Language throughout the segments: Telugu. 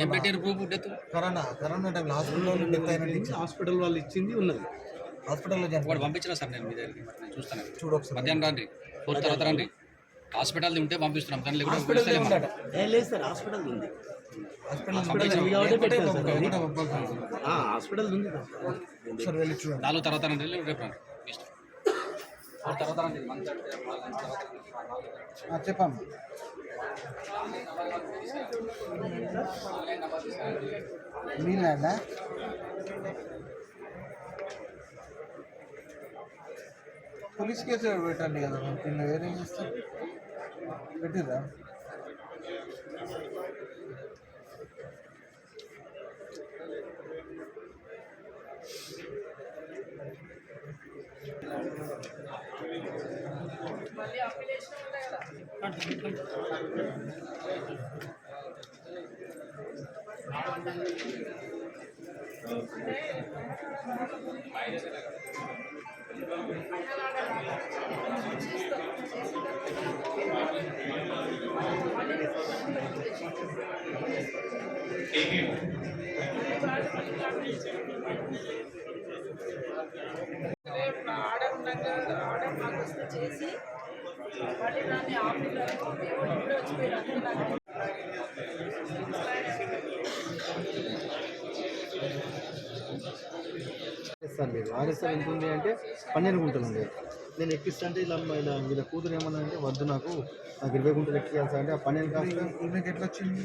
ఏం పెట్టారు ప్రూఫ్ డెత్ కరోనా కరోనా టైంలో హాస్పిటల్లో డెత్ అయినట్టు హాస్పిటల్ వాళ్ళు ఇచ్చింది ఉన్నది. హాస్పిటల్లో వాడు పంపించిన సార్ నేను మీ దగ్గరికి? నేను చూస్తాను. చూడు ఒకసారి. మధ్యాహ్నం రండి. ఫోర్ తర్వాత రండి. హాస్పిటల్ ఉంటే పంపిస్తున్నాం. కానీ ఏ లేదు సార్ హాస్పిటల్ ఉంది. హాస్పిటల్ ఉంది. నాలుగు తర్వాత రండి. రేపు రండి మీ ఇష్టం ఫోర్ తర్వాత రండి మంచి అంటే లంచ్ తర్వాత రండి. ఆ, చెప్పమ్మ మీ ల్యాండా పోలీస్ కేసు పెట్టండి కదా నిన్న దీన్ని వేరేం చేస్తారు పెట్టిరా ఆర్డర్ ఉండగా ఆర్డర్ మాకు వస్తే చేసి మళ్ళీ దాన్ని ఆర్ఎస్ఆర్ ఎంత ఉంది అంటే పన్నెండు గుంటలు ఉంది. నేను ఎక్కిస్తుంటే ఇలా ఇలా వీళ్ళ కూతురు ఏమన్నా అంటే వద్దు నాకు నాకు ఇరవై గుంటలు ఎక్కియాల్సి అంటే ఆ పన్నెండు కాస్త ఎట్లా వచ్చింది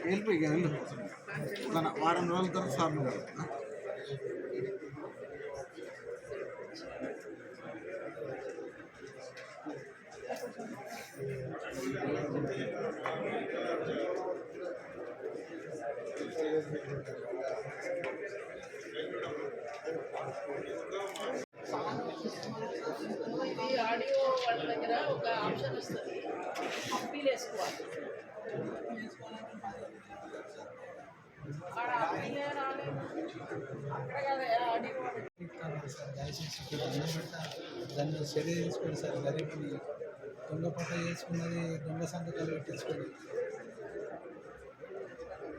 వెళ్ళిపోయి వెళ్ళు. మన వారం రోజుల తర్వాత సార్ నువ్వు ఆ? ఇది ఆడియో వాళ్ళ దగ్గర ఒక ఆప్షన్ వస్తుంది. అప్పీల్ వేసుకోవాలి ఆడ అప్పీలే రాలేదు. అక్కడ కదా ఆడియో దయచేసి దాన్ని చర్య తీసుకోండి సార్ గరీబ్ని దొంగ పట్ల చేసుకున్నది దొంగ సంతకాలు పెట్టించుకుని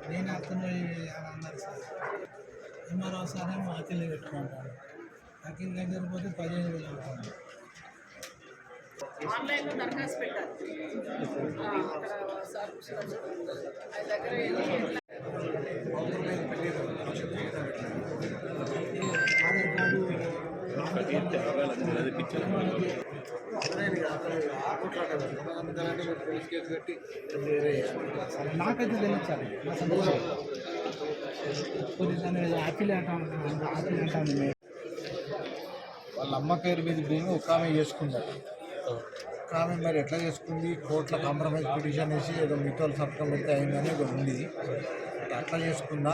నేను అతను అని అన్నారు సార్. ఎంఆర్ఓ సార్ ఏమో అఖిల్ని పెట్టుకుంటాను అఖిల్ దగ్గర పోతే పదిహేను వేలు అవుతుంది. ఆన్లైన్లో దరఖాస్తు అక్కడ సార్. ఆయన దగ్గర వెళ్ళి ఎట్లా ఆధార్ కార్డు నాకైతే తెలియచాలి నా సంతోషం అంటాను అంటాను వాళ్ళ అమ్మ పేరు మీద మేము ఒక ఆమె చేసుకుందట ఒక ఆమె మరి ఎట్లా చేసుకుంది? కోర్టులో కాంప్రమైజ్ పిటిషన్ వేసి ఏదో మిగతా సంతకం పెడితే అయిందని ఏదో ఉంది. అట్లా చేసుకుందా?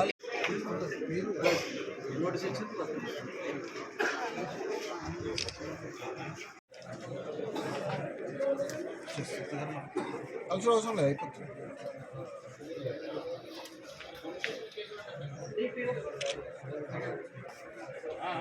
అవసరం అవసరం లేదు అయిపోతుంది ఆ.